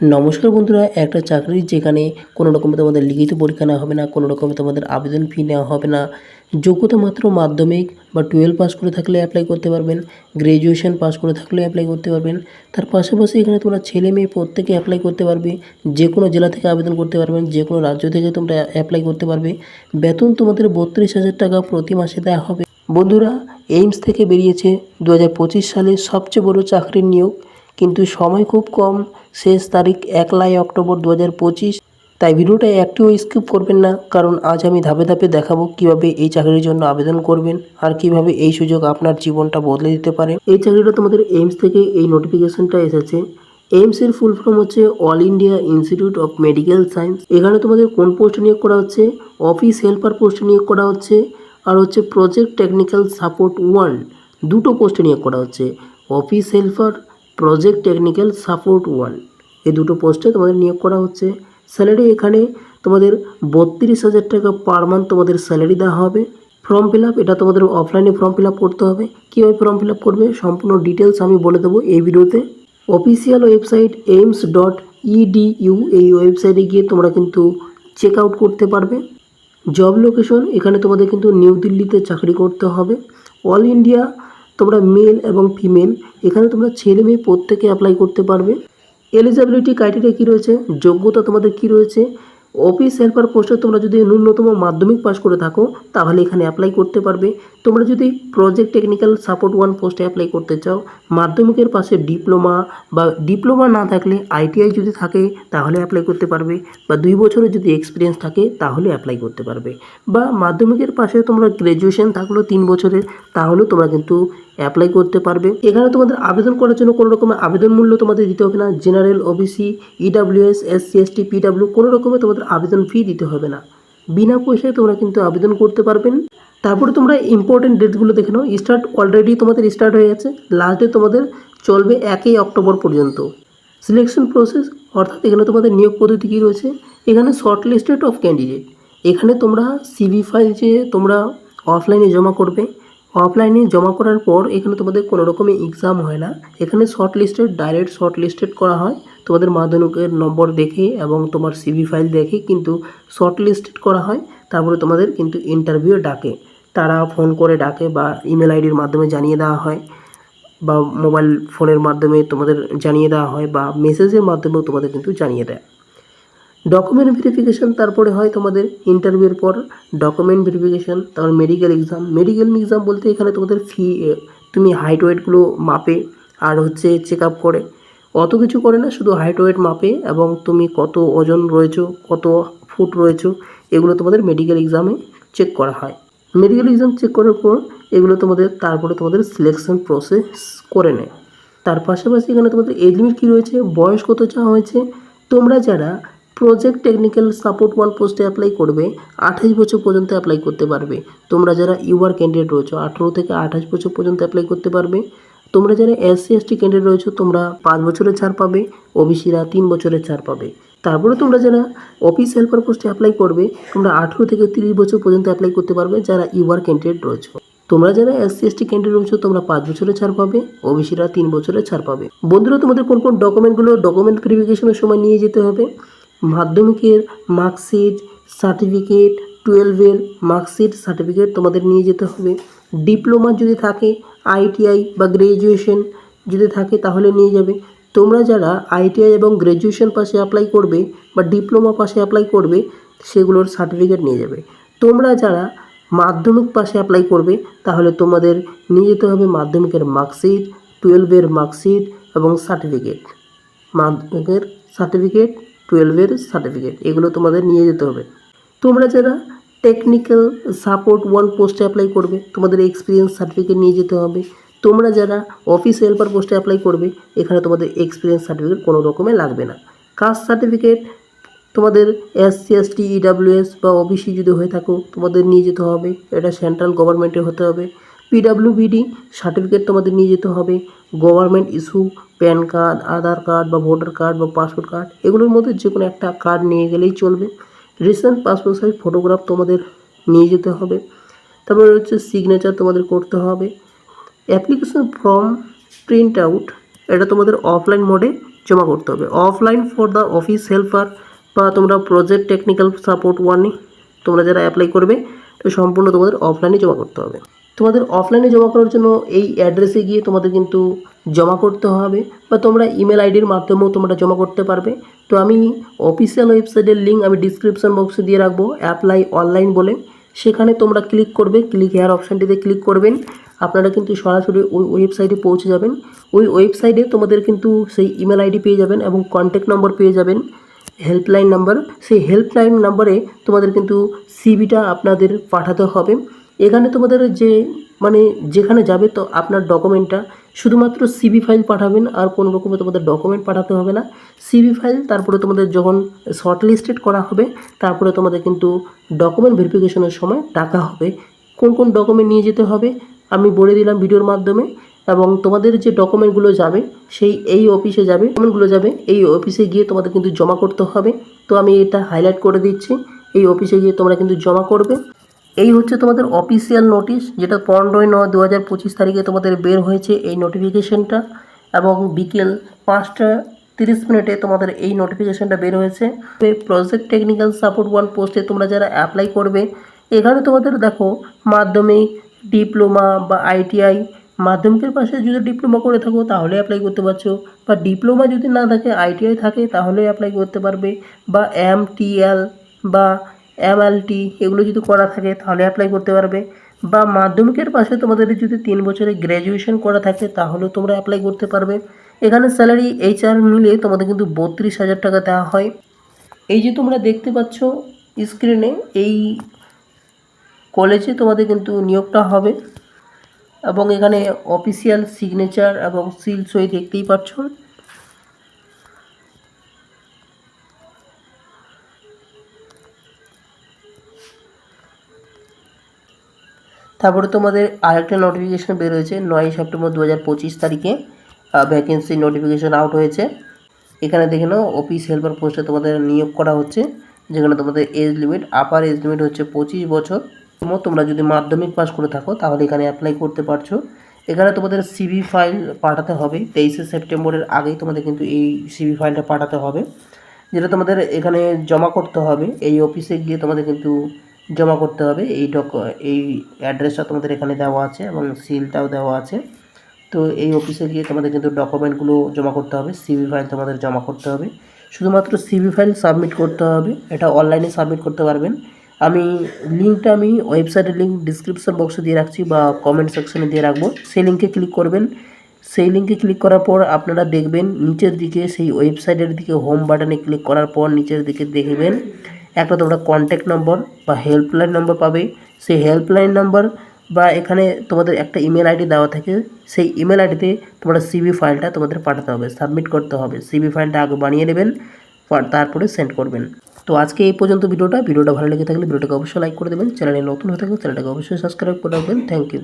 নমস্কার বন্ধুরা, একটা চাকরির যেখানে কোনো রকমে তোমাদের লিখিত পরীক্ষা নেওয়া হবে না, কোনো রকমে তোমাদের আবেদন ফি নেওয়া হবে না। যোগ্যতা মাত্র মাধ্যমিক বা টুয়েলভ পাস করে থাকলে অ্যাপ্লাই করতে পারবেন গ্র্যাজুয়েশন পাস করে থাকলে অ্যাপ্লাই করতে পারবেন। তার পাশাপাশি এখানে তোমরা ছেলে মেয়ে প্রত্যেকে অ্যাপ্লাই করতে পারবে যে কোনো জেলা থেকে আবেদন করতে পারবেন যে কোনো রাজ্য থেকে তোমরা অ্যাপ্লাই করতে পারবে। বেতন তোমাদের বত্রিশ হাজার টাকা প্রতি মাসে দেওয়া হবে। বন্ধুরা, এইমস থেকে বেরিয়েছে দু সালের সবচেয়ে বড় চাকরির নিয়োগ। কিন্তু সময় খুব কম। শেষ তারিখ একলাই অক্টোবর দু হাজার পঁচিশ। তাই ভিডিওটা একটিও স্কিপ করবেন না, কারণ আজ আমি ধাপে ধাপে দেখাবো কীভাবে এই চাকরির জন্য আবেদন করবেন আর কীভাবে এই সুযোগ আপনার জীবনটা বদলে দিতে পারে। এই চাকরিটা তোমাদের এইমস থেকে এই নোটিফিকেশনটা এসেছে। এইমস এর ফুল ফর্ম হচ্ছে All India Institute of Medical Science এখানে তোমাদের কোন পোস্ট নিয়োগ করা হচ্ছে? অফিস হেল্পার পোস্ট নিয়োগ করা হচ্ছে। আর হচ্ছে প্রজেক্ট টেকনিক্যাল সাপোর্ট ওয়ান দুটো পোস্টে নিয়োগ করা হচ্ছে। Office helper project technical support one এই দুটো পোস্টে তোমাদের নিয়োগ করা হচ্ছে। স্যালারি এখানে তোমাদের বত্রিশ হাজার টাকা পার মান্থ তোমাদের স্যালারি দেওয়া হবে। ফর্ম ফিল এটা তোমাদের অফলাইনে ফর্ম ফিল করতে হবে। কীভাবে ফর্ম ফিল করবে, সম্পূর্ণ ডিটেলস আমি বলে দেবো এই ভিডিওতে। Official website AIIMS dot EDU এই ওয়েবসাইটে গিয়ে তোমরা কিন্তু চেক আউট করতে পারবে। জব লোকেশন এখানে তোমাদের কিন্তু নিউ দিল্লিতে চাকরি করতে হবে। অল ইন্ডিয়া তোমরা মেল এবং ফিমেল এখানে তোমরা ছেলে মেয়ে প্রত্যেকে অ্যাপ্লাই করতে পারবে। এলিজিবিলিটি ক্রাইটেরিয়া কী রয়েছে? যোগ্যতা তোমাদের কী রয়েছে? অফিস হেল্পার পোস্টে তোমরা যদি ন্যূনতম মাধ্যমিক পাস করে থাকো, তাহলে এখানে অ্যাপ্লাই করতে পারবে। তোমরা যদি প্রজেক্ট টেকনিক্যাল সাপোর্ট ওয়ান পোস্টে অ্যাপ্লাই করতে চাও, মাধ্যমিকের পাশে ডিপ্লোমা বা ডিপ্লোমা না থাকলে আইটিআই যদি থাকে, তাহলে অ্যাপ্লাই করতে পারবে। বা দুই বছরের যদি এক্সপিরিয়েন্স থাকে, তাহলে অ্যাপ্লাই করতে পারবে। বা মাধ্যমিকের পাশে তোমরা গ্র্যাজুয়েশন থাকল তিন বছরের তাহলেও তোমরা কিন্তু অ্যাপ্লাই করতে পারবে। এখানে তোমাদের আবেদন করার জন্য কোনো রকমের আবেদন মূল্য তোমাদের দিতে হবে না। General OBC EWS SC ST PW কোনো রকমের তোমাদের আবেদন ফি দিতে হবে না। বিনা পয়সায় তোমরা কিন্তু আবেদন করতে পারবেন। তারপরে তোমরা ইম্পর্টেন্ট ডেটগুলো দেখে নাও। স্টার্ট অলরেডি তোমাদের স্টার্ট হয়ে গেছে। লাস্ট ডে তোমাদের চলবে একই অক্টোবর পর্যন্ত। সিলেকশন প্রসেস অর্থাৎ এখানে তোমাদের নিয়োগ পদ্ধতি কী রয়েছে? এখানে শর্ট লিস্টেড অফ ক্যান্ডিডেট এখানে তোমরা সিভি ফাইল যে তোমরা অফলাইনে জমা করবে অফলাইনে জমা করার পর এখানে তোমাদের কোনো রকমের এক্সাম হয় না। এখানে shortlisted direct shortlisted করা হয়। তোমাদের মাধ্যমিকের নম্বর দেখে এবং তোমার সিভি ফাইল দেখে কিন্তু শর্ট লিস্টেড করা হয়। তারপরে তোমাদের কিন্তু ইন্টারভিউ ডাকে। তারা ফোন করে ডাকে বা ইমেল আইডির মাধ্যমে জানিয়ে দেওয়া হয় বা মোবাইল ফোনের মাধ্যমে তোমাদের জানিয়ে দেওয়া হয় বা মেসেজের মাধ্যমেও তোমাদের কিন্তু জানিয়ে দেয়। ডকুমেন্ট ভেরিফিকেশান তারপরে হয় তোমাদের ইন্টারভিউর পর ডকুমেন্ট ভেরিফিকেশন তারপর মেডিকেল এক্সাম মেডিকেল এক্সাম বলতে এখানে তোমাদের ফি তুমি হাইট ওয়েটগুলো মাপে আর হচ্ছে চেক আপ করে। অত কিছু করে না, শুধু হাইট ওয়েট মাপে এবং তুমি কত ওজন রয়েছো, কত ফুট রয়েছো, এগুলো তোমাদের মেডিকেল এক্সামে চেক করা হয়। মেডিকেল এক্সাম চেক করার পর এগুলো তোমাদের, তারপরে তোমাদের সিলেকশন প্রসেস করে নেয়। তার পাশাপাশি এখানে তোমাদের এজ লিমিট কী রয়েছে, বয়স কত চাওয়া হয়েছে, তোমরা যারা প্রজেক্ট টেকনিক্যাল সাপোর্ট ওয়ান পোস্টে অ্যাপ্লাই করবে, আঠাশ বছর পর্যন্ত অ্যাপ্লাই করতে পারবে। তোমরা যারা ইউআর ক্যান্ডিডেট রয়েছো, আঠেরো থেকে আঠাশ বছর পর্যন্ত অ্যাপ্লাই করতে পারবে। তোমরা যারা এসসি এসটি ক্যান্ডিডেট রয়েছো, তোমরা পাঁচ বছরের ছাড় পাবে ওবিসিরা তিন বছরের ছাড় পাবে। তারপরে তোমরা যারা অফিস হেল্পার পোস্টে অ্যাপ্লাই করবে, তোমরা আঠেরো থেকে তিরিশ বছর পর্যন্ত অ্যাপ্লাই করতে পারবে, যারা ইউআর ক্যান্ডিডেট রয়েছো। তোমরা যারা এসসি এসটি ক্যান্ডিডেট রয়েছো, তোমরা পাঁচ বছরের ছাড় পাবে ওবিসিরা তিন বছরের ছাড় পাবে। বন্ধুরা, তোমাদের কোন কোন ডকুমেন্টগুলো ডকুমেন্ট ভেরিফিকেশনের সময় নিয়ে যেতে হবে? মাধ্যমিকের মার্কশিট, সার্টিফিকেট, টুয়েলভের মার্কশিট, সার্টিফিকেট তোমাদের নিয়ে যেতে হবে। ডিপ্লোমা যদি থাকে, আইটিআই বা গ্র্যাজুয়েশন যদি থাকে তাহলে নিয়ে যাবে। তোমরা যারা আইটিআই এবং গ্র্যাজুয়েশন পাশে অ্যাপ্লাই করবে বা ডিপ্লোমা পাশে অ্যাপ্লাই করবে, সেগুলোর সার্টিফিকেট নিয়ে যাবে। তোমরা যারা মাধ্যমিক পাশে অ্যাপ্লাই করবে, তাহলে তোমাদের নিয়ে যেতে হবে মাধ্যমিকের মার্কশিট, টুয়েলভের মার্কশিট এবং সার্টিফিকেট। মাধ্যমিকের সার্টিফিকেট টুয়েলভের সার্টিফিকেট এগুলো তোমাদের নিয়ে যেতে হবে। তোমরা যারা টেকনিক্যাল সাপোর্ট ওয়ান পোস্টে অ্যাপ্লাই করবে, তোমাদের এক্সপিরিয়েন্স সার্টিফিকেট নিয়ে যেতে হবে। তোমরা যারা অফিস হেল্পার পোস্টে অ্যাপ্লাই করবে, এখানে তোমাদের এক্সপিরিয়েন্স সার্টিফিকেট কোনো রকমে লাগবে না। কাস্ট সার্টিফিকেট তোমাদের এস এসসি এসটি ইডাব্লিউএস বা ওবিসি যদি হয়ে থাকো, তোমাদের নিয়ে যেতে হবে। এটা সেন্ট্রাল গভর্নমেন্টের হতে হবে। পিডাব্লিউবিডি সার্টিফিকেট তোমাদের নিয়ে যেতে হবে। Government issue PAN card, Aadhaar card বা ভোটার কার্ড বা পাসপোর্ট কার্ড, এগুলোর মধ্যে যে কোনো একটা কার্ড নিয়ে গেলেই চলবে। রিসেন্ট পাসপোর্ট সাইজ ফটোগ্রাফ তোমাদের নিয়ে যেতে হবে। তারপরে হচ্ছে সিগনেচার তোমাদের করতে হবে। অ্যাপ্লিকেশন ফর্ম প্রিন্ট আউট এটা তোমাদের অফলাইন মোডে জমা করতে হবে। Offline for the office helper বা তোমরা প্রজেক্ট টেকনিক্যাল সাপোর্ট ওয়ানে তোমরা যারা অ্যাপ্লাই করবে তো সম্পূর্ণ তোমাদের অফলাইনে জমা করতে হবে। তোমাদের অফলাইনে জমা করার জন্য এই অ্যাড্রেসে গিয়ে তোমাদের কিন্তু জমা করতে হবে বা তোমরা ইমেল আইডির মাধ্যমেও তোমরা জমা করতে পারবে। তো আমি অফিসিয়াল ওয়েবসাইটের লিঙ্ক আমি ডিসক্রিপশন বক্সে দিয়ে রাখব অ্যাপ্লাই অনলাইন বলে। সেখানে তোমরা ক্লিক করবে ক্লিক হেয়ার অপশানটিতে ক্লিক করবেন। আপনারা কিন্তু সরাসরি ওই ওয়েবসাইটে পৌঁছে যাবেন। ওই ওয়েবসাইটে তোমাদের কিন্তু সেই ইমেল আইডি পেয়ে যাবেন এবং কন্ট্যাক্ট নম্বর পেয়ে যাবেন হেল্পলাইন নাম্বার সেই হেল্পলাইন নাম্বারে তোমাদের কিন্তু সিবিটা আপনাদের পাঠাতে হবে। এখানে তোমাদের যে মানে যেখানে যাবে তো আপনার ডকুমেন্টটা, শুধুমাত্র সিবি ফাইল পাঠাবেন আর কোনো রকমের তোমাদের ডকুমেন্ট পাঠাতে হবে না। সিবি ফাইল তারপরে তোমাদের যখন শর্ট লিস্টেড করা হবে, তারপরে তোমাদের কিন্তু ডকুমেন্ট ভেরিফিকেশনের সময় টাকা হবে। কোন কোন ডকুমেন্ট নিয়ে যেতে হবে, আমি বলে দিলাম ভিডিওর মাধ্যমে। এবং তোমাদের যে ডকুমেন্টগুলো যাবে, সেই এই অফিসে যাবে ডকুমেন্টগুলো যাবে, এই অফিসে গিয়ে তোমাদের কিন্তু জমা করতে হবে। তো আমি এটা হাইলাইট করে দিচ্ছি, এই অফিসে গিয়ে তোমরা কিন্তু জমা করবে। এই হচ্ছে তোমাদের অফিসিয়াল নোটিশ যেটা পনেরোই নয় দু হাজার পঁচিশ তারিখে তোমাদের বের হয়েছে এই নোটিফিকেশনটা এবং বিকেল পাঁচটা তিরিশ মিনিটে তোমাদের এই নোটিফিকেশনটা বের হয়েছে। প্রজেক্ট টেকনিক্যাল সাপোর্ট ওয়ান পোস্টে তোমরা যারা অ্যাপ্লাই করবে, এখানে তোমাদের দেখো মাধ্যমিক ডিপ্লোমা বা আইটিআই মাধ্যমিকের পাশে যদি ডিপ্লোমা করে থাকো তাহলে অ্যাপ্লাই করতে পারছ। বা ডিপ্লোমা যদি না থাকে আইটিআই থাকে তাহলে অ্যাপ্লাই করতে পারবে। বা এম বা এমএলটি এগুলো যদি করা থাকে তাহলে অ্যাপ্লাই করতে পারবে। বা মাধ্যমিকের পাশে তোমাদের যদি তিন বছরে গ্র্যাজুয়েশন করা থাকে তাহলেও তোমরা অ্যাপ্লাই করতে পারবে। এখানে স্যালারি এইচআর মিলে তোমাদের কিন্তু বত্রিশ হাজার টাকা দেওয়া হয়। এই যে তোমরা দেখতে পাচ্ছ স্ক্রিনে এই কলেজে তোমাদের কিন্তু নিয়োগটা হবে। এবং এখানে অফিসিয়াল সিগনেচার এবং সিল সই দেখতেই পাচ্ছ। তারপরে তোমাদের আরেকটা নোটিফিকেশন বের হয়েছে নয় সেপ্টেম্বর দু হাজার পঁচিশ তারিখে ভ্যাকেন্সি নোটিফিকেশন আউট হয়েছে। এখানে দেখে নাও অফিস হেল্পার পোস্টে তোমাদের নিয়োগ করা হচ্ছে, যেখানে তোমাদের age limit upper age limit হচ্ছে পঁচিশ বছর। তোমরা যদি মাধ্যমিক পাস করে থাকো, তাহলে এখানে অ্যাপ্লাই করতে পারছ। এখানে তোমাদের সিভি ফাইল পাঠাতে হবে, তেইশে সেপ্টেম্বরের আগেই তোমাদের কিন্তু এই সিভি ফাইলটা পাঠাতে হবে। যেটা তোমাদের এখানে জমা করতে হবে, এই অফিসে গিয়ে তোমাদের কিন্তু জমা করতে হবে। এই ডক এই অ্যাড্রেসটা তোমাদের এখানে দেওয়া আছে এবং সিলটাও দেওয়া আছে। তো এই অফিসে গিয়ে তোমাদের কিন্তু ডকুমেন্টগুলো জমা করতে হবে। সিভি ফাইল তোমাদের জমা করতে হবে। শুধুমাত্র সিভি ফাইল সাবমিট করতে হবে। এটা অনলাইনে সাবমিট করতে পারবেন। আমি লিঙ্কটা আমি ওয়েবসাইটের লিঙ্ক ডিসক্রিপশন বক্সে দিয়ে রাখছি বা কমেন্ট সেকশনে দিয়ে রাখব। সেই লিঙ্কে ক্লিক করবেন। সেই লিঙ্কে ক্লিক করার পর আপনারা দেখবেন নিচের দিকে সেই ওয়েবসাইটের দিকে হোম বাটনে ক্লিক করার পর নিচের দিকে দেখবেন একটা তোমরা কন্ট্যাক্ট নম্বর বা হেল্পলাইন নম্বর পাবে। সেই হেল্পলাইন নম্বর বা এখানে তোমাদের একটা ইমেল আইডি দেওয়া থাকে। সেই ইমেল আইডিতে তোমরা সিবি ফাইলটা তোমাদের পাঠাতে হবে সাবমিট করতে হবে। সিবি ফাইলটা আগে বানিয়ে নেবেন তারপরে সেন্ড করবেন। তো আজকে এই পর্যন্ত ভিডিওটা। ভিডিওটা ভালো লেগে থাকলে ভিডিওটাকে অবশ্যই লাইক করে দেবেন। চ্যানেলে নতুন হয়ে থাকলে চ্যানেলটাকে অবশ্যই সাবস্ক্রাইব করে রাখবেন। Thank you